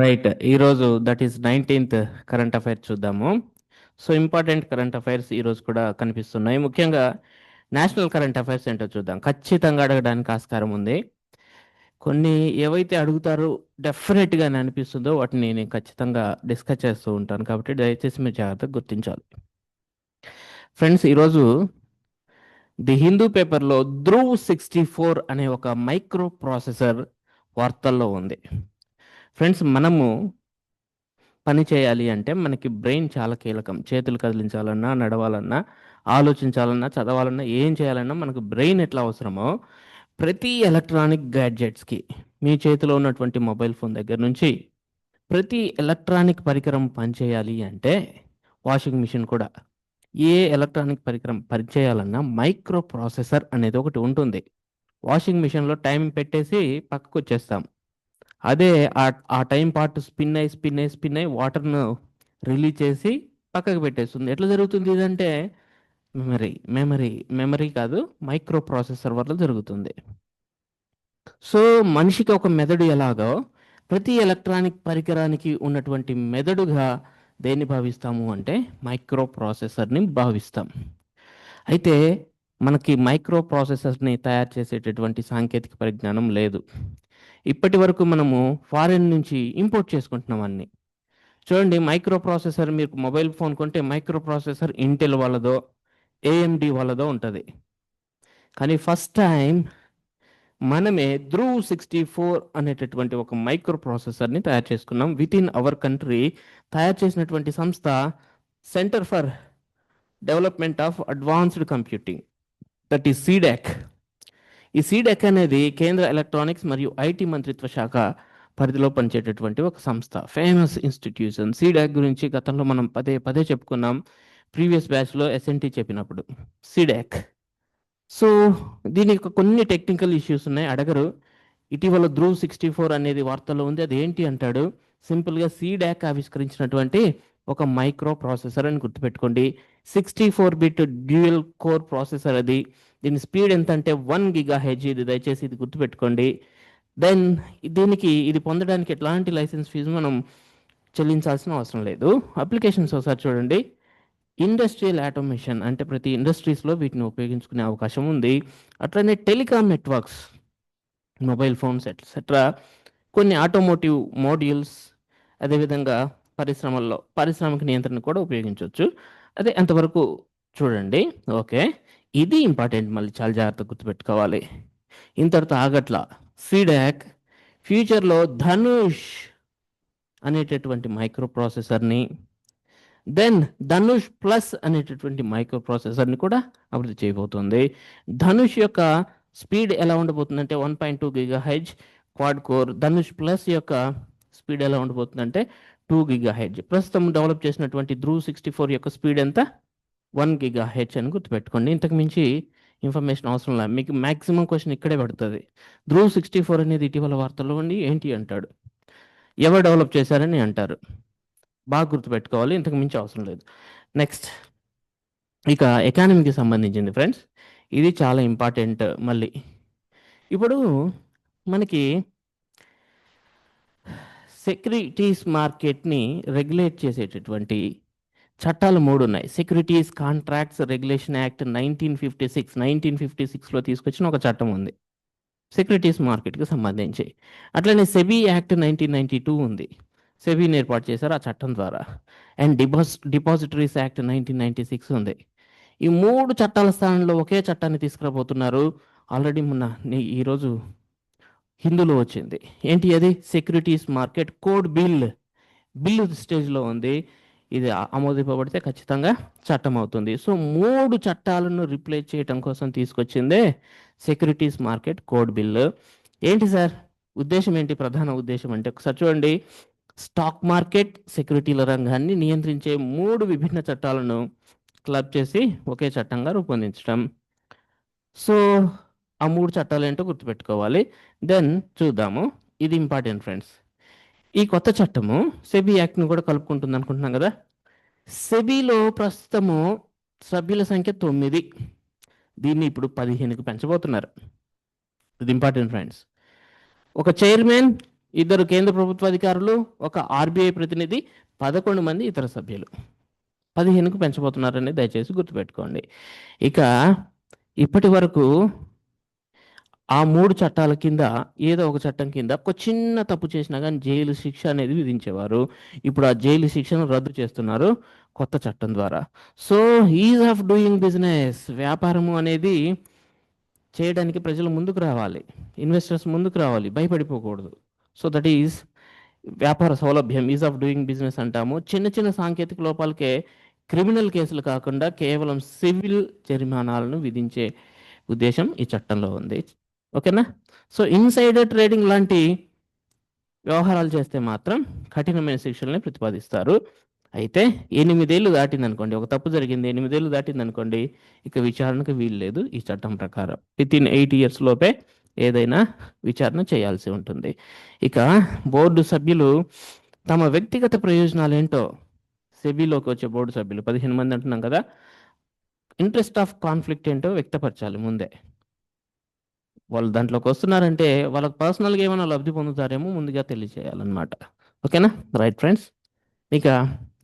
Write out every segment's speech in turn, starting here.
Right. ఈరోజు that is nineteenth current affairs చూద్దాము. So important current affairs ఈరోజు కూడా కనిపిస్తున్నాయి. ముఖ్యంగా నేషనల్ కరెంట్ అఫైర్స్ ఏంటో చూద్దాం. ఖచ్చితంగా అడగడానికి ఆస్కారం ఉంది. కొన్ని ఏవైతే అడుగుతారో డెఫినెట్గా అనిపిస్తుందో వాటిని నేను ఖచ్చితంగా డిస్కస్ చేస్తూ ఉంటాను కాబట్టి దయచేసి మీరు జాగ్రత్తగా గుర్తించాలి. ఫ్రెండ్స్ ఈరోజు ది హిందూ పేపర్లో ధ్రువ్ సిక్స్టీ ఫోర్ అనే ఒక మైక్రో ప్రాసెసర్ వార్తల్లో ఉంది. ఫ్రెండ్స్ మనము పని చేయాలి అంటే మనకి బ్రెయిన్ చాలా కీలకం. చేతులు కదిలించాలన్నా నడవాలన్నా ఆలోచించాలన్నా చదవాలన్నా ఏం చేయాలన్నా మనకు బ్రెయిన్ ఎట్లా అవసరమో ప్రతి ఎలక్ట్రానిక్ గ్యాడ్జెట్స్కి మీ చేతిలో ఉన్నటువంటి మొబైల్ ఫోన్ దగ్గర నుంచి ప్రతి ఎలక్ట్రానిక్ పరికరం పనిచేయాలి అంటే వాషింగ్ మిషన్ కూడా. ఏ ఎలక్ట్రానిక్ పరికరం పనిచేయాలన్నా మైక్రో ప్రాసెసర్ అనేది ఒకటి ఉంటుంది. వాషింగ్ మిషన్లో టైం పెట్టేసి పక్కకు వచ్చేస్తాం. అదే ఆ టైం పాటు స్పిన్ అయి స్పిన్ అయి స్పిన్ అయి వాటర్ను రిలీజ్ చేసి పక్కకు పెట్టేస్తుంది. ఎట్లా జరుగుతుంది ఇదంటే మెమరీ మెమరీ మెమరీ కాదు మైక్రో ప్రాసెసర్ వల్ల జరుగుతుంది. సో మనిషికి ఒక మెదడు ఎలాగో ప్రతి ఎలక్ట్రానిక్ పరికరానికి ఉన్నటువంటి మెదడుగా దేన్ని భావిస్తాము అంటే మైక్రో ప్రాసెసర్ని భావిస్తాం. అయితే మనకి మైక్రో ప్రాసెసర్ని తయారు చేసేటటువంటి సాంకేతిక పరిజ్ఞానం లేదు. ఇప్పటి వరకు మనము ఫారెన్ నుంచి ఇంపోర్ట్ చేసుకుంటున్నాం అన్ని. చూడండి మైక్రో ప్రాసెసర్ మీకు మొబైల్ ఫోన్ కొంటే మైక్రో ప్రాసెసర్ ఇంటెల్ వాళ్ళదో ఏఎండి వాళ్ళదో ఉంటుంది. కానీ ఫస్ట్ టైం మనమే ధ్రువ్ సిక్స్టీ ఫోర్ అనేటటువంటి ఒక మైక్రో ప్రాసెసర్ని తయారు చేసుకున్నాం. విత్ ఇన్ అవర్ కంట్రీ తయారు చేసినటువంటి సంస్థ centre for development of advanced computing that is CDAC ఈ సీడెక్ అనేది కేంద్ర ఎలక్ట్రానిక్స్ మరియు ఐటీ మంత్రిత్వ శాఖ పరిధిలో పనిచేటటువంటి ఒక సంస్థ. ఫేమస్ ఇన్స్టిట్యూషన్ సీడాక్ గురించి గతంలో మనం పదే పదే చెప్పుకున్నాం. ప్రీవియస్ బ్యాచ్లో ఎస్ఎన్టీ చెప్పినప్పుడు. సీడాక్. సో దీనికి కొన్ని టెక్నికల్ ఇష్యూస్ ఉన్నాయి. అడగరు. ఇటీవల ధ్రువ్ సిక్స్టీ ఫోర్ అనేది వార్తల్లో ఉంది. అది ఏంటి అంటాడు? సింపుల్గా సీడాక్ ఆవిష్కరించినటువంటి ఒక మైక్రో ప్రాసెసర్ అని గుర్తుపెట్టుకోండి. Sixty four bit dual core processor అది. దీని స్పీడ్ ఎంత అంటే వన్ గిగా హెచ్ ఇది. దయచేసి ఇది గుర్తుపెట్టుకోండి. దెన్ దీనికి ఇది పొందడానికి ఎట్లాంటి లైసెన్స్ ఫీజు మనం చెల్లించాల్సిన అవసరం లేదు. అప్లికేషన్స్ ఒకసారి చూడండి. ఇండస్ట్రియల్ ఆటోమేషన్ అంటే ప్రతి ఇండస్ట్రీస్లో వీటిని ఉపయోగించుకునే అవకాశం ఉంది. అట్లనే telecom networks mobile phones etcetera కొన్ని ఆటోమోటివ్ మోడ్యూల్స్ అదేవిధంగా పరిశ్రమల్లో పారిశ్రామిక నియంత్రణ కూడా ఉపయోగించవచ్చు. అదే అంతవరకు చూడండి. ఓకే. ఇది ఇంపార్టెంట్. మళ్ళీ చాలా జాగ్రత్తగా గుర్తుపెట్టుకోవాలి. ఇంతటితో ఆగట్ల. ఫీడాక్ ఫ్యూచర్లో ధనుష్ అనేటటువంటి మైక్రో ప్రాసెసర్ని దెన్ ధనుష్ ప్లస్ అనేటటువంటి మైక్రో ప్రాసెసర్ని కూడా అభివృద్ధి చేయబోతుంది. ధనుష్ యొక్క స్పీడ్ ఎలా ఉండబోతుందంటే one point two giga H quad core. Dhanush plus యొక్క స్పీడ్ ఎలా ఉండబోతుందంటే టూ గిగా హెచ్ ప్రస్తుతం డెవలప్ చేసినటువంటి ధ్రువ్ సిక్స్టీ ఫోర్ యొక్క స్పీడ్ ఎంత? వన్ గిగా హెచ్ అని గుర్తుపెట్టుకోండి. ఇంతకు మించి ఇన్ఫర్మేషన్ అవసరం లేదు. మీకు మ్యాక్సిమం క్వశ్చన్ ఇక్కడే పడుతుంది. ధ్రువ్ సిక్స్టీ ఫోర్ అనేది ఇటీవల వార్తల్లో ఉండి ఏంటి అంటాడు? ఎవరు డెవలప్ చేశారని అంటారు. బాగా గుర్తుపెట్టుకోవాలి. ఇంతకు మించి అవసరం లేదు. నెక్స్ట్ ఇక ఎకానమీకి సంబంధించింది ఫ్రెండ్స్ ఇది చాలా ఇంపార్టెంట్ మళ్ళీ. ఇప్పుడు మనకి సెక్యూరిటీస్ మార్కెట్ని రెగ్యులేట్ చేసేటటువంటి చట్టాలు మూడు ఉన్నాయి securities contracts regulation act nineteen fifty six nineteen fifty సిక్స్లో తీసుకొచ్చిన ఒక చట్టం ఉంది. సెక్యూరిటీస్ మార్కెట్కి సంబంధించి. అట్లనే SEBI act nineteen ninety two ఉంది. సెబీని ఏర్పాటు చేశారు ఆ చట్టం ద్వారా. And డిపాస్ depositories act nineteen ninety six ఉంది. ఈ మూడు చట్టాల స్థానంలో ఒకే చట్టాన్ని తీసుకురాబోతున్నారు. ఆల్రెడీ మొన్న నీ- ఈరోజు హిందూలో వచ్చింది. ఏంటి అది? Securities market code bill. Bill స్టేజ్లో ఉంది. ఇది ఆమోదింపబడితే ఖచ్చితంగా చట్టం అవుతుంది. సో మూడు చట్టాలను రిప్లేస్ చేయటం కోసం తీసుకొచ్చిందే సెక్యూరిటీస్ మార్కెట్ కోడ్ బిల్. ఏంటి సార్? ఉద్దేశం ఏంటి? ప్రధాన ఉద్దేశం అంటే ఒకసారి చూడండి. స్టాక్ మార్కెట్ సెక్యూరిటీల రంగాన్ని నియంత్రించే మూడు విభిన్న చట్టాలను క్లబ్ చేసి ఒకే చట్టంగా రూపొందించడం సో ఆ మూడు చట్టాలు ఏంటో గుర్తుపెట్టుకోవాలి. దెన్ చూద్దాము. ఇది ఇంపార్టెంట్ ఫ్రెండ్స్ ఈ కొత్త చట్టము సెబీ యాక్ట్ను కూడా కలుపుకుంటుంది అనుకుంటున్నాం కదా. సెబీలో ప్రస్తుతము సభ్యుల సంఖ్య తొమ్మిది. దీన్ని ఇప్పుడు పదిహేనుకి పెంచబోతున్నారు. ఇది ఇంపార్టెంట్ ఫ్రెండ్స్ ఒక చైర్మన్ ఇద్దరు కేంద్ర ప్రభుత్వ అధికారులు ఒక ఆర్బీఐ ప్రతినిధి పదకొండు మంది ఇతర సభ్యులు. పదిహేనుకు పెంచబోతున్నారని దయచేసి గుర్తుపెట్టుకోండి. ఇక ఇప్పటి వరకు ఆ మూడు చట్టాల కింద ఏదో ఒక చట్టం కింద ఒక చిన్న తప్పు చేసినా కానీ జైలు శిక్ష అనేది విధించేవారు. ఇప్పుడు ఆ జైలు శిక్షను రద్దు చేస్తున్నారు కొత్త చట్టం ద్వారా. So ease of doing business. వ్యాపారము అనేది చేయడానికి ప్రజలు ముందుకు రావాలి. ఇన్వెస్టర్స్ ముందుకు రావాలి. భయపడిపోకూడదు. సో దట్ ఈజ్ వ్యాపార సౌలభ్యం. ఈజ్ ఆఫ్ డూయింగ్ బిజినెస్ అంటాము. చిన్న చిన్న సాంకేతిక లోపాలకే క్రిమినల్ కేసులు కాకుండా కేవలం సివిల్ జరిమానాలను విధించే ఉద్దేశం ఈ చట్టంలో ఉంది. ఓకేనా? సో ఇన్సైడర్ ట్రేడింగ్ లాంటి వ్యవహారాలు చేస్తే మాత్రం కఠినమైన శిక్షల్ని ప్రతిపాదిస్తారు. అయితే ఎనిమిదేళ్ళు దాటింది అనుకోండి ఒక తప్పు జరిగింది ఎనిమిదేళ్ళు దాటింది అనుకోండి ఇక విచారణకు వీలు లేదు ఈ చట్టం ప్రకారం. విత్ ఇన్ ఎయిట్ ఇయర్స్ లోపే ఏదైనా విచారణ చేయాల్సి ఉంటుంది. ఇక బోర్డు సభ్యులు తమ వ్యక్తిగత ప్రయోజనాలు ఏంటో సెబీలోకి వచ్చే బోర్డు సభ్యులు పదిహేను మంది అంటున్నాం కదా ఇంట్రెస్ట్ ఆఫ్ కాన్ఫ్లిక్ట్ ఏంటో వ్యక్తపరచాలి ముందే. వాళ్ళు దాంట్లోకి వస్తున్నారంటే వాళ్ళకి పర్సనల్గా ఏమైనా లబ్ధి పొందుతారేమో ముందుగా తెలియజేయాలన్నమాట ఓకేనా? రైట్ ఫ్రెండ్స్ ఇక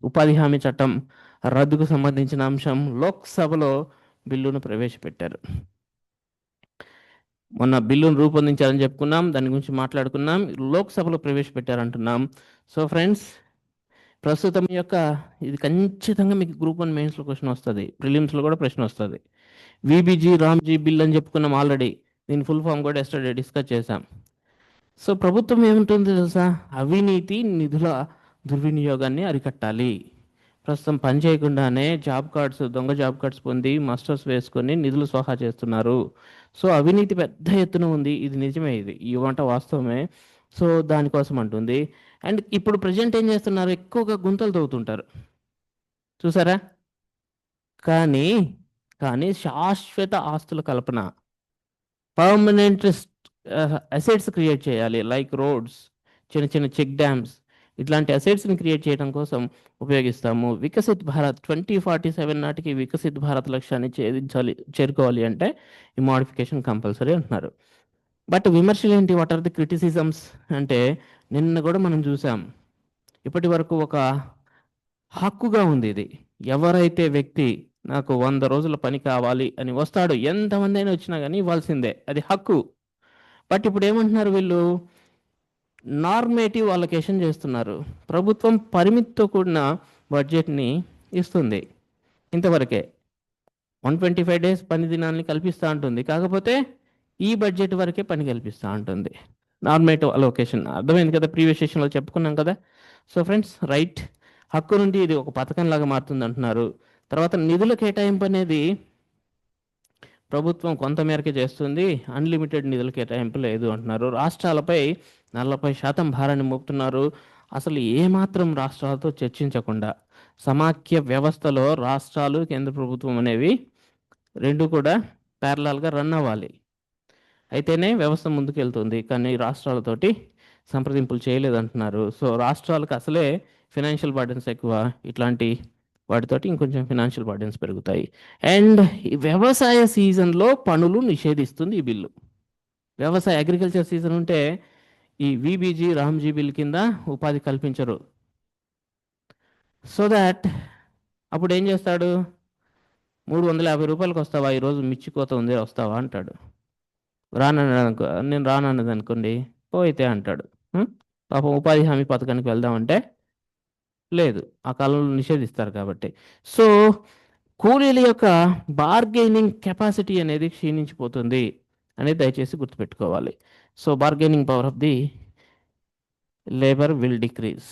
ఉపాధి హామీ చట్టం రద్దుకు సంబంధించిన అంశం లోక్సభలో బిల్లును ప్రవేశపెట్టారు. మొన్న బిల్లును రూపొందించారని చెప్పుకున్నాం దాని గురించి మాట్లాడుకున్నాం లోక్సభలో ప్రవేశపెట్టారంటున్నాం. సో ఫ్రెండ్స్ ప్రస్తుతం యొక్క ఇది ఖచ్చితంగా మీకు గ్రూప్ వన్ మెయిన్స్లో క్వశ్చన్ వస్తుంది. ప్రిలిమ్స్లో కూడా ప్రశ్న వస్తుంది. విబిజీ రామ్జీ బిల్ అని చెప్పుకున్నాం ఆల్రెడీ దీని ఫుల్ ఫామ్ కూడా ఎస్టర్డే డిస్కస్ చేశాం. సో ప్రభుత్వం ఏముంటుంది తెలుసా? అవినీతి నిధుల దుర్వినియోగాన్ని అరికట్టాలి. ప్రస్తుతం పని చేయకుండానే జాబ్ కార్డ్స్ దొంగ జాబ్ కార్డ్స్ పొంది మాస్టర్స్ వేసుకొని నిధులు స్వాహా చేస్తున్నారు. సో అవినీతి పెద్ద ఎత్తున ఉంది. ఇది నిజమే ఇది. ఈ వంట వాస్తవమే. సో దానికోసం అంటుంది. అండ్ ఇప్పుడు ప్రజెంట్ ఏం చేస్తున్నారు? ఎక్కువగా గుంతలు తవ్వుతుంటారు. చూసారా? కానీ కానీ శాశ్వత ఆస్తుల కల్పన. పర్మనెంట్ అసెట్స్ క్రియేట్ చేయాలి. లైక్ రోడ్స్ చిన్న చిన్న చెక్ డ్యామ్స్ ఇట్లాంటి అసెట్స్ని క్రియేట్ చేయడం కోసం ఉపయోగిస్తాము. Viksit Bharat twenty forty seven నాటికి వికసిత్ భారత్ లక్ష్యాన్ని ఛేదించాలి చేరుకోవాలి అంటే ఈ మోడిఫికేషన్ కంపల్సరీ అంటున్నారు. బట్ విమర్శలు ఏంటి? వాట్ ఆర్ ది క్రిటిసిజమ్స్ అంటే నిన్న కూడా మనం చూసాం. ఇప్పటి వరకు ఒక హక్కుగా ఉంది ఇది. ఎవరైతే వ్యక్తి నాకు వంద రోజుల పని కావాలి అని వస్తాడు. ఎంతమంది అయినా వచ్చినా కానీ ఇవ్వాల్సిందే. అది హక్కు. బట్ ఇప్పుడు ఏమంటున్నారు వీళ్ళు? నార్మేటివ్ అలొకేషన్ చేస్తున్నారు. ప్రభుత్వం పరిమితితో కూడిన బడ్జెట్ని ఇస్తుంది ఇంతవరకే. వన్ ట్వంటీ ఫైవ్ డేస్ పని దినాన్ని కల్పిస్తూ ఉంటుంది కాకపోతే ఈ బడ్జెట్ వరకే పని కల్పిస్తూ ఉంటుంది నార్మేటివ్ అలొకేషన్ అర్థమైంది కదా? ప్రీవియస్ సెషన్లో చెప్పుకున్నాం కదా? So friends right. హక్కు నుండి ఇది ఒక పథకంలాగా మారుతుంది అంటున్నారు. తర్వాత నిధుల కేటాయింపు అనేది ప్రభుత్వం కొంతమేరకే చేస్తుంది. అన్లిమిటెడ్ నిధుల కేటాయింపు లేదు అంటున్నారు. రాష్ట్రాలపై నలభై శాతం భారాన్ని మోపుతున్నారు. అసలు ఏమాత్రం రాష్ట్రాలతో చర్చించకుండా సమాఖ్య వ్యవస్థలో రాష్ట్రాలు కేంద్ర ప్రభుత్వం అనేవి రెండు కూడా ప్యారలాల్గా రన్ అవ్వాలి. అయితేనే వ్యవస్థ ముందుకెళ్తుంది. కానీ రాష్ట్రాలతోటి సంప్రదింపులు చేయలేదంటున్నారు. సో రాష్ట్రాలకు అసలే ఫినాన్షియల్ బర్డెన్స్ ఎక్కువ. ఇట్లాంటి వాటితోటి ఇంకొంచెం ఫినాన్షియల్ బర్డెన్స్ పెరుగుతాయి. అండ్ ఈ వ్యవసాయ సీజన్లో పనులు నిషేధిస్తుంది ఈ బిల్లు. వ్యవసాయ అగ్రికల్చర్ సీజన్ ఉంటే ఈ విబీజీ రామ్జీ బిల్ కింద ఉపాధి కల్పించరు. సో దాట్ అప్పుడు ఏం చేస్తాడు? మూడు వందల యాభై రూపాయలకు వస్తావా? ఈరోజు మిర్చి కోత ఉంది వస్తావా? అంటాడు. రానన్నది అనుకో నేను రానన్నది అనుకోండి పోయితే అంటాడు. పాపం ఉపాధి హామీ పథకానికి వెళ్దామంటే లేదు. ఆ కాలంలో నిషేధిస్తారు కాబట్టి. సో కూలీల యొక్క బార్గెనింగ్ కెపాసిటీ అనేది క్షీణించిపోతుంది అనేది దయచేసి గుర్తుపెట్టుకోవాలి. So bargaining power of the labour will decrease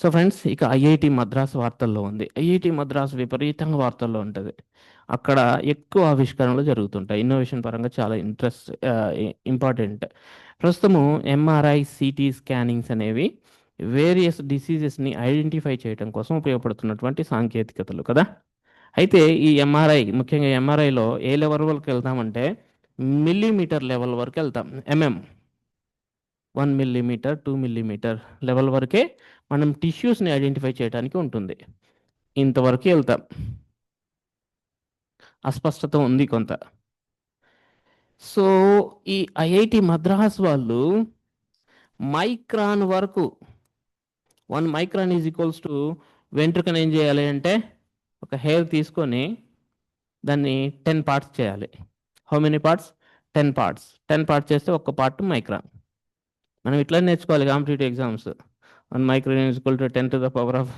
so friends ఇక ఐఐటి మద్రాస్ వార్తల్లో ఉంది. ఐఐటి మద్రాస్ విపరీతంగా వార్తల్లో ఉంటుంది. అక్కడ ఎక్కువ ఆవిష్కరణలు జరుగుతుంటాయి. ఇన్నోవేషన్ పరంగా చాలా ఇంట్రెస్ట్ ఇంపార్టెంట్ ప్రస్తుతము ఎంఆర్ఐ సిటీ స్కానింగ్స్ అనేవి వేరియస్ డిసీజెస్ని ఐడెంటిఫై చేయడం కోసం ఉపయోగపడుతున్నటువంటి సాంకేతికతలు కదా? అయితే ఈ ఎంఆర్ఐ ముఖ్యంగా ఎంఆర్ఐలో ఏ లెవెల్ వరకు వెళ్తామంటే మిల్లీమీటర్ లెవెల్ వరకు వెళ్తాం. MM one millimetre two millimetre level వరకే మనం టిష్యూస్ని ఐడెంటిఫై చేయడానికి ఉంటుంది. ఇంతవరకు వెళ్తాం. అస్పష్టత ఉంది కొంత. సో ఈ ఐఐటి మద్రాస్ వాళ్ళు మైక్రాన్ వరకు one micron is equals to వెంట్రుకను ఏం చేయాలి అంటే ఒక హెయిర్ తీసుకొని దాన్ని టెన్ పార్ట్స్ చేయాలి. How many parts ten parts ten parts చేస్తే ఒక్క పార్ట్ మైక్రాన్ మనం ఇట్లా నేర్చుకోవాలి competitive exams. One micron is equal to ten to the power of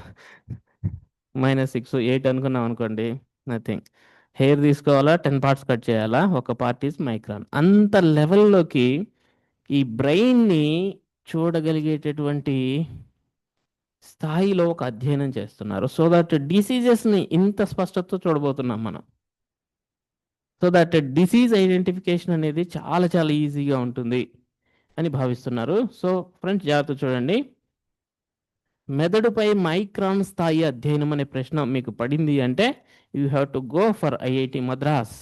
minus six eight అనుకున్నాం అనుకోండి నథింగ్ హెయిర్ తీసుకోవాలా? టెన్ పార్ట్స్ కట్ చేయాలా? ఒక పార్ట్ ఈజ్ మైక్రాన్ అంత లెవెల్లోకి ఈ బ్రెయిన్ని చూడగలిగేటటువంటి స్థాయిలో ఒక అధ్యయనం చేస్తున్నారు. సో దట్ డిసీజెస్ని ఇంత స్పష్టతతో చూడబోతున్నాం మనం. సో దట్ డిసీజ్ ఐడెంటిఫికేషన్ అనేది చాలా చాలా ఈజీగా ఉంటుంది అని భావిస్తున్నారు. సో ఫ్రెండ్స్ జాగ్రత్త చూడండి. మెదడుపై మైక్రాన్ స్థాయి అధ్యయనం అనే ప్రశ్న మీకు పడింది అంటే you have to go for IIT Madras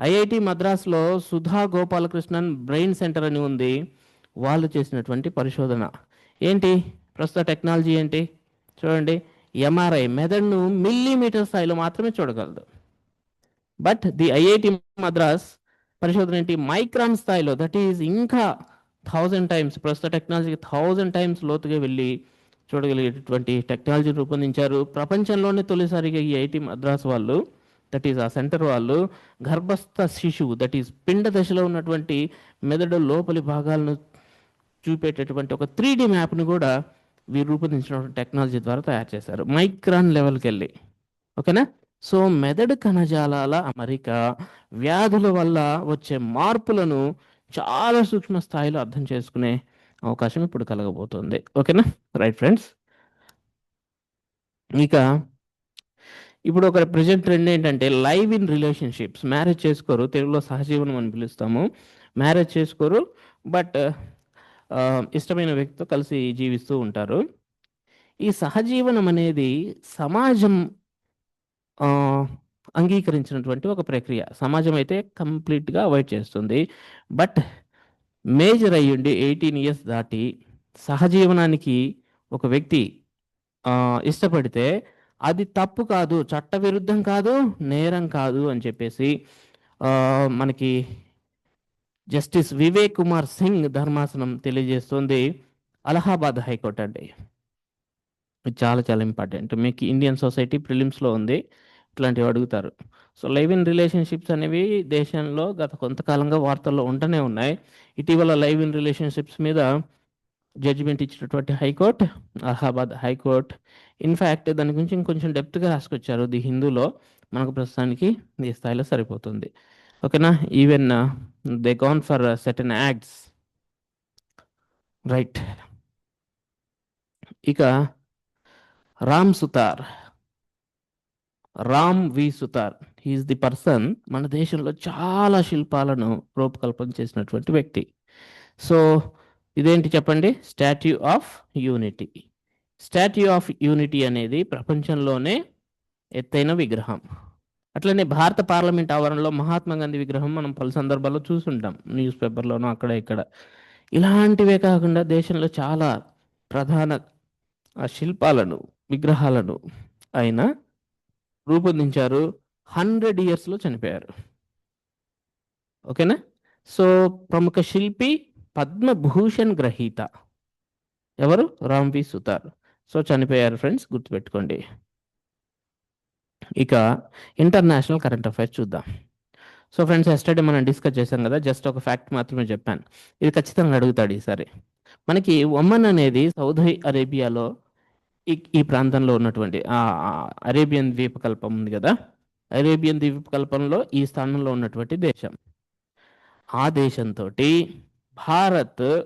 IIT మద్రాస్లో Sudha Gopalakrishnan brain centre అని ఉంది. వాళ్ళు చేసినటువంటి పరిశోధన. ఏంటి? ప్రస్తుత టెక్నాలజీ ఏంటి? చూడండి ఎంఆర్ఐ మెదడును మిల్లీమీటర్ స్థాయిలో మాత్రమే చూడగలదు. బట్ ది ఐఐటి మద్రాస్ పరిశోధన ఏంటి? మైక్రాన్ స్థాయిలో దట్ ఈజ్ ఇంకా థౌజండ్ టైమ్స్ ప్రస్తుత టెక్నాలజీకి థౌజండ్ టైమ్స్ లోతుగా వెళ్ళి చూడగలిగేటటువంటి టెక్నాలజీ రూపొందించారు. ప్రపంచంలోనే తొలిసారిగా ఈ ఐఐటి మద్రాస్ వాళ్ళు దట్ ఈస్ ఆ సెంటర్ వాళ్ళు గర్భస్థ శిశువు దట్ ఈస్ పిండ దశలో ఉన్నటువంటి మెదడు లోపలి భాగాలను చూపేటటువంటి ఒక త్రీ డి మ్యాప్ను కూడా వీరు రూపొందించిన టెక్నాలజీ ద్వారా తయారు చేశారు. మైక్రాన్ లెవెల్కి వెళ్ళి. ఓకేనా? సో మెదడు కణజాలాల అమరిక వ్యాధుల వల్ల వచ్చే మార్పులను చాలా సూక్ష్మ స్థాయిలో అర్థం చేసుకునే అవకాశం ఇప్పుడు కలగబోతుంది. ఓకేనా? Right friends. ఇక ఇప్పుడు ఒక ప్రజెంట్ ట్రెండ్ ఏంటంటే లైవ్ ఇన్ రిలేషన్షిప్స్. మ్యారేజ్ చేసుకోరు. తెలుగులో సహజీవనం అని పిలుస్తాము. మ్యారేజ్ చేసుకోరు. బట్ ఇష్టమైన వ్యక్తితో కలిసి జీవిస్తూ ఉంటారు. ఈ సహజీవనం అనేది సమాజం అంగీకరించినటువంటి ఒక ప్రక్రియ. సమాజం అయితే కంప్లీట్గా అవాయిడ్ చేస్తుంది. బట్ మేజర్ అయ్యుండి ఎయిటీన్ ఇయర్స్ దాటి సహజీవనానికి ఒక వ్యక్తి ఇష్టపడితే అది తప్పు కాదు చట్టవిరుద్ధం కాదు నేరం కాదు అని చెప్పేసి మనకి జస్టిస్ వివేక్ కుమార్ సింగ్ ధర్మాసనం తెలియజేస్తుంది. అలహాబాద్ హైకోర్టు అండి. ఇది చాలా చాలా ఇంపార్టెంట్. మీకు ఇండియన్ సొసైటీ ప్రిలిమ్స్లో ఉంది. ఇట్లాంటివి అడుగుతారు. సో లైవ్ ఇన్ రిలేషన్షిప్స్ అనేవి దేశంలో గత కొంతకాలంగా వార్తల్లో ఉంటూనే ఉన్నాయి. ఇటీవల లైవ్ ఇన్ రిలేషన్షిప్స్ మీద జడ్జిమెంట్ ఇచ్చినటువంటి high court Allahabad high court. In fact దాని గురించి ఇంకొంచెం డెప్త్గా రాసుకొచ్చారు. ది హిందూలో మనకు ప్రస్తుతానికి ఈ స్థాయిలో సరిపోతుంది. ఓకేనా? Even they gone for certain acts right ఇక Ram Sutar. Ram V Sutar. He is the person మన దేశంలో చాలా శిల్పాలను రూపకల్పన చేసినటువంటి వ్యక్తి. సో ఇదేంటి చెప్పండి? Statue of Unity Statue of Unity అనేది ప్రపంచంలోనే ఎత్తైన విగ్రహం. అట్లనే భారత పార్లమెంట్ ఆవరణలో మహాత్మా గాంధీ విగ్రహం మనం పలు సందర్భాల్లో చూసుంటాం. న్యూస్ పేపర్లోనూ అక్కడ ఇక్కడ. ఇలాంటివే కాకుండా దేశంలో చాలా ప్రధాన ఆ శిల్పాలను విగ్రహాలను ఆయన రూపొందించారు. హండ్రెడ్ ఇయర్స్లో చనిపోయారు. ఓకేనా? సో ప్రముఖ శిల్పి పద్మభూషణ్ గ్రహీత. ఎవరు? రామ్వి సుతార్. సో చనిపోయారు ఫ్రెండ్స్ గుర్తుపెట్టుకోండి. ఇక ఇంటర్నేషనల్ కరెంట్ అఫైర్స్ చూద్దాం. సో ఫ్రెండ్స్ ఎస్టర్డే మనం డిస్కస్ చేశాం కదా జస్ట్ ఒక ఫ్యాక్ట్ మాత్రమే చెప్పాను. ఇది ఖచ్చితంగా అడుగుతాడు ఈసారి. మనకి ఒమన్ అనేది సౌదీ అరేబియాలో ఈ ఈ ప్రాంతంలో ఉన్నటువంటి అరేబియన్ ద్వీపకల్పం ఉంది కదా. అరేబియన్ ద్వీపకల్పంలో ఈ స్థానంలో ఉన్నటువంటి దేశం. ఆ దేశంతో భారత్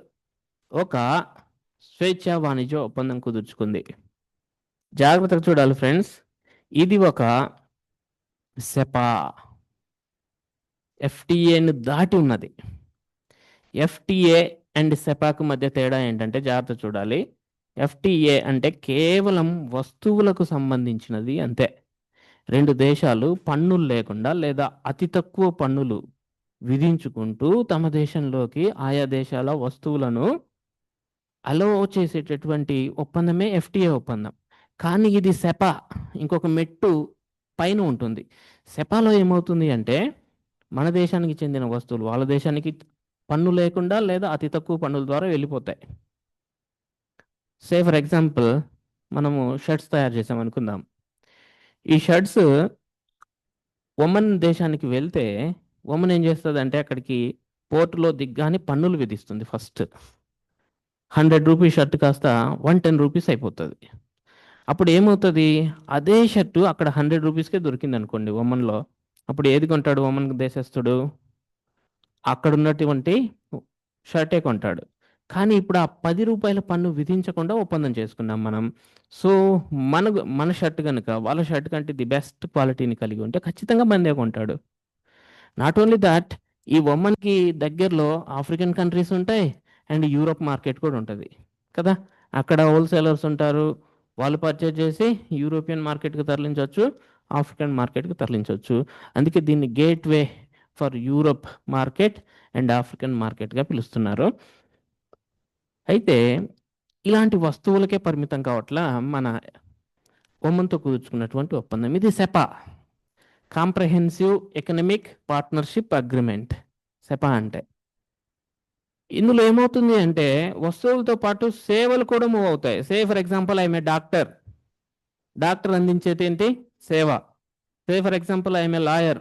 ఒక స్వేచ్ఛా వాణిజ్య ఒప్పందం కుదుర్చుకుంది. జాగ్రత్తగా చూడాలి ఫ్రెండ్స్. ఇది ఒక సెపా. ఎఫ్టిఏను దాటి ఉన్నది. ఎఫ్టిఏ అండ్ సెపాకు మధ్య తేడా ఏంటంటే జాగ్రత్త చూడాలి. ఎఫ్టిఏ అంటే కేవలం వస్తువులకు సంబంధించినది అంతే. రెండు దేశాలు పన్నులు లేకుండా లేదా అతి తక్కువ పన్నులు విధించుకుంటూ తమ దేశంలోకి ఆయా దేశాల వస్తువులను అలో చేసేటటువంటి ఒప్పందమే ఎఫ్టిఏ ఒప్పందం. కానీ ఇది సెపా ఇంకొక మెట్టు పైన ఉంటుంది. సెపాలో ఏమవుతుంది అంటే మన దేశానికి చెందిన వస్తువులు వాళ్ళ దేశానికి పన్ను లేకుండా లేదా అతి తక్కువ పన్నుల ద్వారా వెళ్ళిపోతాయి. సే ఫర్ ఎగ్జాంపుల్ మనము షర్ట్స్ తయారు చేసాం అనుకుందాం. ఈ షర్ట్స్ ఒమన్ దేశానికి వెళ్తే ఒమన్ ఏం చేస్తుంది అంటే అక్కడికి పోర్టులో దిగ్గానే పన్నులు విధిస్తుంది ఫస్ట్. హండ్రెడ్ రూపీస్ షర్ట్ కాస్త వన్ టెన్ రూపీస్ అయిపోతుంది. అప్పుడు ఏమవుతుంది? అదే షర్టు అక్కడ హండ్రెడ్ రూపీస్కే దొరికింది అనుకోండి ఒమన్లో. అప్పుడు ఏది కొంటాడు ఒమన్ దేశస్తుడు అక్కడ ఉన్నటువంటి షర్టే కొంటాడు. కానీ ఇప్పుడు ఆ పది రూపాయల పన్ను విధించకుండా ఒప్పందం చేసుకున్నాం మనం. సో మన మన షర్ట్ కనుక వాళ్ళ షర్ట్ కంటే ది బెస్ట్ క్వాలిటీని కలిగి ఉంటే ఖచ్చితంగా మందే కొంటాడు. నాట్ ఓన్లీ దాట్ ఈ ఒమ్మన్కి దగ్గరలో ఆఫ్రికన్ కంట్రీస్ ఉంటాయి అండ్ యూరోప్ మార్కెట్ కూడా ఉంటుంది. కదా? అక్కడ హోల్సేలర్స్ ఉంటారు. వాళ్ళు పర్చేజ్ చేసి యూరోపియన్ మార్కెట్కి తరలించవచ్చు ఆఫ్రికన్ మార్కెట్కి తరలించవచ్చు. అందుకే దీన్ని gateway for Europe market and African మార్కెట్గా పిలుస్తున్నారు. అయితే ఇలాంటి వస్తువులకే పరిమితం కావట్ల మన ఒమ్మన్తో కుదుర్చుకున్నటువంటి ఒప్పందం. ఇది CEPA comprehensive economic partnership agreement CEPA అంటే ఇందులో ఏమవుతుంది అంటే వస్తువులతో పాటు సేవలు కూడా మూవ్ అవుతాయి. Say for example I'm a doctor doctor అందించేది ఏంటి? సేవ. Say for example I'm a lawyer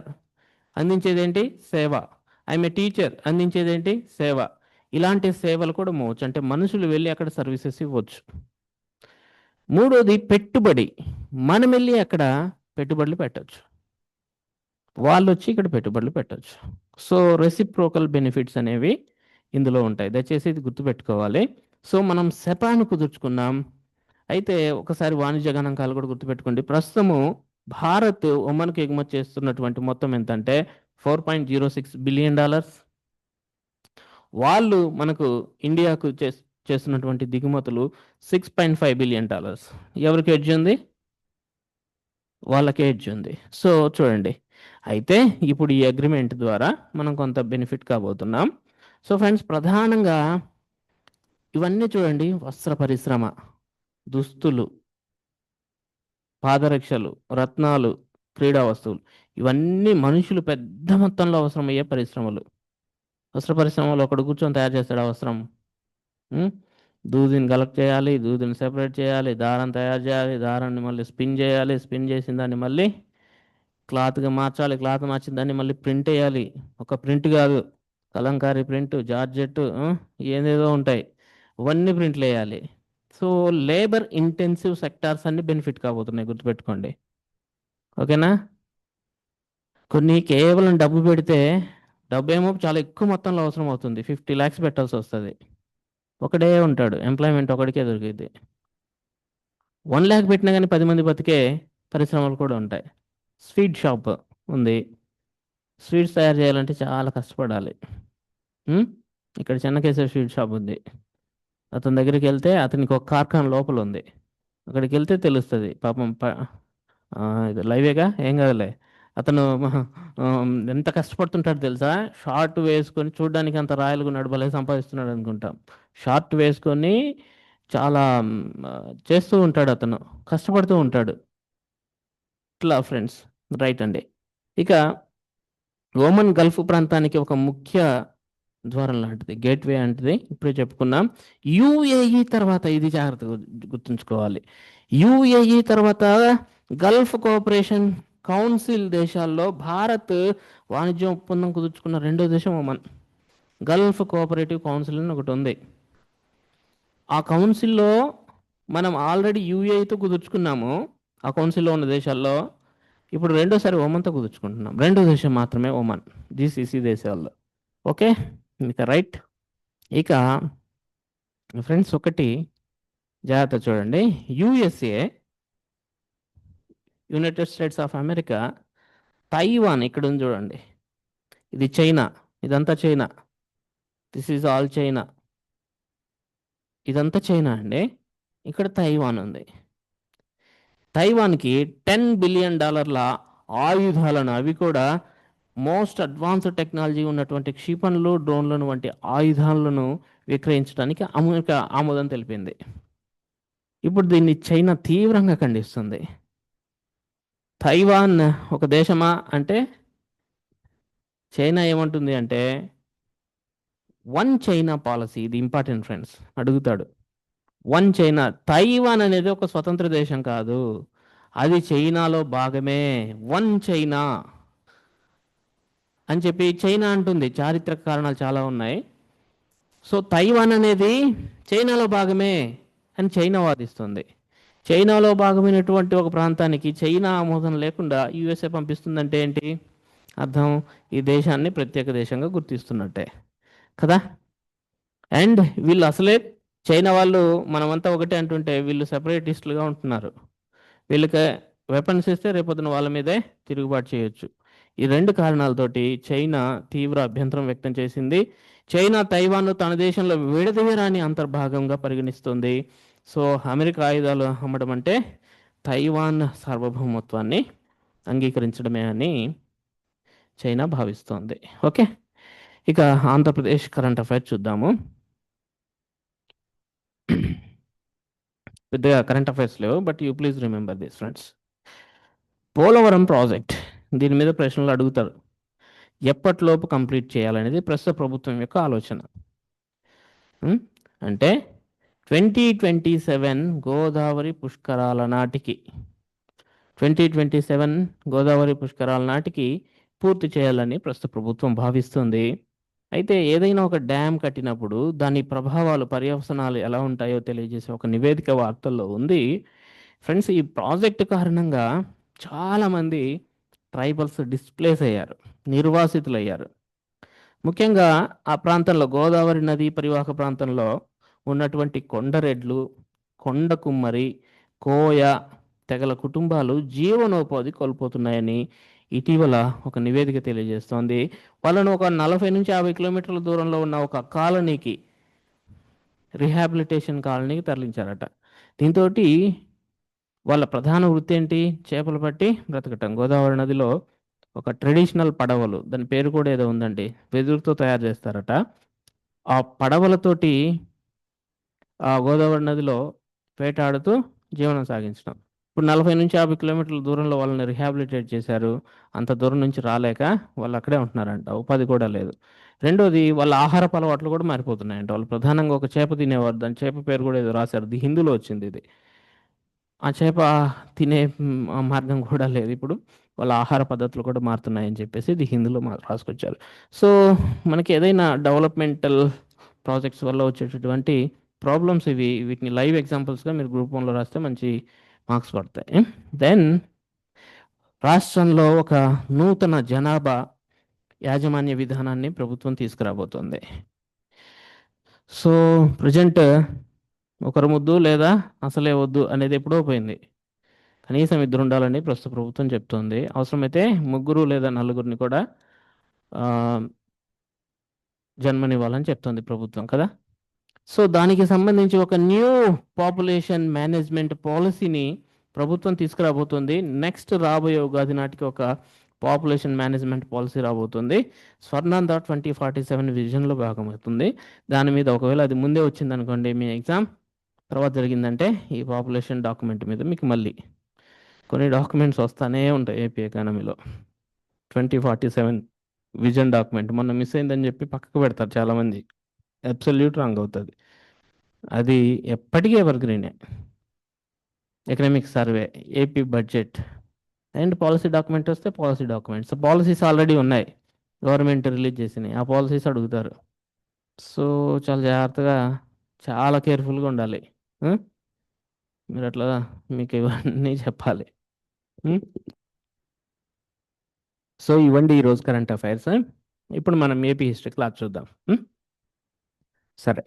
అందించేది ఏంటి? సేవ. ఐఎమ్ ఏ టీచర్ అందించేది ఏంటి? సేవ. ఇలాంటి సేవలు కూడా మూవచ్చు అంటే మనుషులు వెళ్ళి అక్కడ సర్వీసెస్ ఇవ్వచ్చు. మూడోది పెట్టుబడి. మనం వెళ్ళి అక్కడ పెట్టుబడులు పెట్టవచ్చు వాళ్ళు వచ్చి ఇక్కడ పెట్టుబడులు పెట్టవచ్చు సో రెసిప్రోకల్ బెనిఫిట్స్ అనేవి ఇందులో ఉంటాయి. దయచేసి ఇది గుర్తుపెట్టుకోవాలి. సో మనం సెపాను కుదుర్చుకున్నాం. అయితే ఒకసారి వాణిజ్య గణాంకాలు కూడా గుర్తుపెట్టుకోండి. ప్రస్తుతము భారత్ ఒమన్కి ఎగుమతి చేస్తున్నటువంటి మొత్తం ఎంతంటే four point zero six billion dollars. వాళ్ళు మనకు ఇండియాకు చేస్- చేస్తున్నటువంటి దిగుమతులు six point five billion dollars. ఎవరికి ఎడ్జ్ ఉంది? వాళ్ళకే ఎడ్జ్ ఉంది. సో చూడండి. అయితే ఇప్పుడు ఈ అగ్రిమెంట్ ద్వారా మనం కొంత బెనిఫిట్ కాబోతున్నాం. సో ఫ్రెండ్స్ ప్రధానంగా ఇవన్నీ చూడండి. వస్త్ర పరిశ్రమ దుస్తులు పాదరక్షలు రత్నాలు క్రీడా వస్తువులు. ఇవన్నీ మనుషులు పెద్ద మొత్తంలో అవసరమయ్యే పరిశ్రమలు. వస్త్ర పరిశ్రమలో ఒకడు కూర్చొని తయారు చేస్తాడు అవసరం దూదిని కలెక్ట్ చేయాలి దూదిని సెపరేట్ చేయాలి దారం తయారు చేయాలి దారాన్ని మళ్ళీ స్పిన్ చేయాలి స్పిన్ చేసిన దాన్ని మళ్ళీ క్లాత్గా మార్చాలి క్లాత్ మార్చిన దాన్ని మళ్ళీ ప్రింట్ వేయాలి. ఒక ప్రింట్ కాదు. కలంకారీ ప్రింట్ జార్జెట్ ఏదేదో ఉంటాయి. అవన్నీ ప్రింట్లు వేయాలి. సో లేబర్ ఇంటెన్సివ్ సెక్టార్స్ అన్ని బెనిఫిట్ కాబోతున్నాయి గుర్తుపెట్టుకోండి. ఓకేనా? కొన్ని కేవలం డబ్బు పెడితే డబ్బు ఏమో చాలా ఎక్కువ మొత్తంలో అవసరం అవుతుంది. ఫిఫ్టీ ల్యాక్స్ పెట్టాల్సి వస్తుంది. ఒకడే ఉంటాడు. ఎంప్లాయ్మెంట్ ఒకడికే దొరికింది. వన్ ల్యాక్ పెట్టినా కానీ పది మంది బతికే పరిశ్రమలు కూడా ఉంటాయి. స్వీట్ షాప్ ఉంది. స్వీట్స్ తయారు చేయాలంటే చాలా కష్టపడాలి. ఇక్కడ చెన్నకేశ్వర స్వీట్ షాప్ ఉంది. అతని దగ్గరికి వెళ్తే అతనికి ఒక కార్ఖాన లోపల ఉంది. అక్కడికి వెళ్తే తెలుస్తుంది. పాపం ప ఇది లైవేగా? ఏం కాదులే. అతను ఎంత కష్టపడుతుంటాడు తెలుసా? షార్ట్ వేసుకొని చూడడానికి అంత రాయలుగా ఉన్నాడు భలే సంపాదిస్తున్నాడు అనుకుంటాం. షార్ట్ వేసుకొని చాలా చేస్తూ ఉంటాడు అతను. కష్టపడుతూ ఉంటాడు. ఇట్లా ఫ్రెండ్స్. రైట్ అండి. ఇక ఓమన్ గల్ఫ్ ప్రాంతానికి ఒక ముఖ్య ద్వారం లాంటిది గేట్వే అంటిది. ఇప్పుడే చెప్పుకున్నాం. యుఏఈ తర్వాత ఇది జాగ్రత్త గుర్తుంచుకోవాలి. యుఏఈ తర్వాత గల్ఫ్ కోఆపరేషన్ కౌన్సిల్ దేశాల్లో భారత్ వాణిజ్య ఒప్పందం కుదుర్చుకున్న రెండో దేశం ఒమన్. గల్ఫ్ కోఆపరేటివ్ కౌన్సిల్ అని ఒకటి ఉంది. ఆ కౌన్సిల్లో మనం ఆల్రెడీ యుఏఈతో కుదుర్చుకున్నాము. ఆ కౌన్సిల్లో ఉన్న దేశాల్లో ఇప్పుడు రెండోసారి ఒమన్తో కుదుర్చుకుంటున్నాం. రెండో దేశం మాత్రమే ఒమన్ జీసీసీ దేశాల్లో. ఓకే? ఇక రైట్. ఇక ఫ్రెండ్స్ ఒకటి జాగ్రత్త చూడండి. USA United States of America Taiwan ఇక్కడ ఉంది చూడండి. ఇది చైనా ఇదంతా China. This is all China. ఇదంతా చైనా అండి. ఇక్కడ తైవాన్ ఉంది. తైవాన్కి టెన్ బిలియన్ డాలర్ల ఆయుధాలను అవి కూడా మోస్ట్ అడ్వాన్స్డ్ టెక్నాలజీ ఉన్నటువంటి క్షిపణులు డ్రోన్లను వంటి ఆయుధాలను విక్రయించడానికి అమెరికా ఆమోదం తెలిపింది. ఇప్పుడు దీన్ని చైనా తీవ్రంగా ఖండిస్తుంది. తైవాన్ ఒక దేశమా అంటే చైనా ఏమంటుంది అంటే వన్ చైనా పాలసీ ఇది ఇంపార్టెంట్ ఫ్రెండ్స్ అడుగుతాడు. వన్ చైనా తైవాన్ అనేది ఒక స్వతంత్ర దేశం కాదు. అది చైనాలో భాగమే. One China. అని చెప్పి చైనా అంటుంది. చారిత్రక కారణాలు చాలా ఉన్నాయి. సో తైవాన్ అనేది చైనాలో భాగమే అని చైనా వాదిస్తుంది. చైనాలో భాగమైనటువంటి ఒక ప్రాంతానికి చైనా ఆమోదం లేకుండా యుఎస్ఏ పంపిస్తుందంటే ఏంటి? అర్థం ఈ దేశాన్ని ప్రత్యేక దేశంగా గుర్తిస్తున్నట్టే. కదా? అండ్ వీళ్ళు అసలే చైనా వాళ్ళు మనమంతా ఒకటే అంటుంటే వీళ్ళు సెపరేటిస్టులుగా ఉంటున్నారు. వీళ్ళకి వెపన్స్ ఇస్తే రేపొద్దున వాళ్ళ మీదే తిరుగుబాటు చేయొచ్చు. ఈ రెండు కారణాలతోటి చైనా తీవ్ర అభ్యంతరం వ్యక్తం చేసింది. చైనా తైవాన్ను తన దేశంలో విడదీయరాని అంతర్భాగంగా పరిగణిస్తుంది. సో అమెరికా ఆయుధాలు అమ్మడం అంటే తైవాన్ సార్వభౌమత్వాన్ని అంగీకరించడమే అని చైనా భావిస్తోంది. ఓకే? ఇక ఆంధ్రప్రదేశ్ కరెంట్ అఫైర్ చూద్దాము. పెద్దగా కరెంట్ అఫైర్స్ లేవు but you please remember this friends. Polavaram project. దీని మీద ప్రశ్నలు అడుగుతారు. ఎప్పటిలోపు కంప్లీట్ చేయాలనేది ప్రస్తుత ప్రభుత్వం యొక్క ఆలోచన. అంటే ట్వంటీ ట్వంటీ సెవెన్ గోదావరి పుష్కరాల నాటికి ట్వంటీ ట్వంటీ సెవెన్ గోదావరి పుష్కరాల నాటికి పూర్తి చేయాలని ప్రస్తుత ప్రభుత్వం భావిస్తుంది. అయితే ఏదైనా ఒక డ్యామ్ కట్టినప్పుడు దాని ప్రభావాలు పర్యవసనాలు ఎలా ఉంటాయో తెలియజేసే ఒక నివేదిక వార్తల్లో ఉంది. ఫ్రెండ్స్ ఈ ప్రాజెక్టు కారణంగా చాలామంది ట్రైబల్స్ డిస్ప్లేస్ అయ్యారు నిర్వాసితులయ్యారు. ముఖ్యంగా ఆ ప్రాంతంలో గోదావరి నది పరివాహక ప్రాంతంలో ఉన్నటువంటి కొండరెడ్లు కొండ కుమ్మరి కోయ తెగల కుటుంబాలు జీవనోపాధి కోల్పోతున్నాయని ఇటీవల ఒక నివేదిక తెలియజేస్తోంది. వాళ్ళను ఒక నలభై నుంచి యాభై కిలోమీటర్ల దూరంలో ఉన్న ఒక కాలనీకి రిహాబిలిటేషన్ కాలనీకి తరలించారట. దీంతో వాళ్ళ ప్రధాన వృత్తి ఏంటి? చేపలు పట్టి బ్రతకటం. గోదావరి నదిలో ఒక ట్రెడిషనల్ పడవలు దాని పేరు కూడా ఏదో ఉందండి వెదురుతో తయారు చేస్తారట. ఆ పడవలతోటి ఆ గోదావరి నదిలో వేటాడుతూ జీవనం సాగించడం ఇప్పుడు నలభై నుంచి యాభై కిలోమీటర్ల దూరంలో వాళ్ళని రిహాబిలిటేట్ చేశారు. అంత దూరం నుంచి రాలేక వాళ్ళు అక్కడే ఉంటున్నారంట. ఉపాధి కూడా లేదు. రెండోది వాళ్ళ ఆహారపు అలవాట్లు కూడా మారిపోతున్నాయంట. వాళ్ళు ప్రధానంగా ఒక చేప తినేవారు. దాని చేప పేరు కూడా ఏదో రాశారు. ది హిందూలో వచ్చింది ఇది. ఆ చేప తినే మార్గం కూడా లేదు ఇప్పుడు. వాళ్ళ ఆహార పద్ధతులు కూడా మారుతున్నాయని చెప్పేసి ఇది హిందీలో మా రాసుకొచ్చారు. సో మనకి ఏదైనా డెవలప్మెంటల్ ప్రాజెక్ట్స్ వల్ల వచ్చేటటువంటి ప్రాబ్లమ్స్ ఇవి వీటిని లైవ్ ఎగ్జాంపుల్స్గా మీరు గ్రూప్ వన్లో రాస్తే మంచి మార్క్స్ పడతాయి. దెన్ రాష్ట్రంలో ఒక నూతన జనాభా యాజమాన్య విధానాన్ని ప్రభుత్వం తీసుకురాబోతోంది. సో ప్రజెంట్ ఒకరు ముద్దు లేదా అసలే వద్దు అనేది ఎప్పుడో పోయింది. కనీసం ఇద్దరు ఉండాలని ప్రస్తుత ప్రభుత్వం చెప్తోంది. అవసరమైతే ముగ్గురు లేదా నలుగురిని కూడా జన్మనివ్వాలని చెప్తోంది ప్రభుత్వం కదా? సో దానికి సంబంధించి ఒక న్యూ పాపులేషన్ మేనేజ్మెంట్ పాలసీని ప్రభుత్వం తీసుకురాబోతుంది. నెక్స్ట్ రాబోయే ఉగాది నాటికి ఒక పాపులేషన్ మేనేజ్మెంట్ పాలసీ రాబోతుంది. స్వర్ణాంధ్ర ట్వంటీ ఫార్టీ సెవెన్ విజన్లో భాగమవుతుంది. దాని మీద ఒకవేళ అది ముందే వచ్చింది అనుకోండి మీ ఎగ్జామ్ తర్వాత జరిగిందంటే ఈ పాపులేషన్ డాక్యుమెంట్ మీద మీకు మళ్ళీ కొన్ని డాక్యుమెంట్స్ వస్తానే ఉంటాయి ఏపీ ఎకానమీలో twenty forty seven vision document మొన్న మిస్ అయిందని చెప్పి పక్కకు పెడతారు చాలామంది. అబ్సల్యూట్ రాంగ్ అవుతుంది. అది ఎప్పటికీ ever గ్రీనే economic survey AP budget and policy document వస్తే పాలసీ డాక్యుమెంట్స్ పాలసీస్ ఆల్రెడీ ఉన్నాయి. గవర్నమెంట్ రిలీజ్ చేసినాయి. ఆ పాలసీస్ అడుగుతారు. సో చాలా జాగ్రత్తగా చాలా కేర్ఫుల్గా ఉండాలి. మీరు అట్లా మీకు ఇవన్నీ చెప్పాలి? సో ఇవ్వండి ఈరోజు కరెంట్ అఫైర్స్. ఇప్పుడు మనం ఏపీ హిస్టరీ క్లాస్ చూద్దాం? సరే.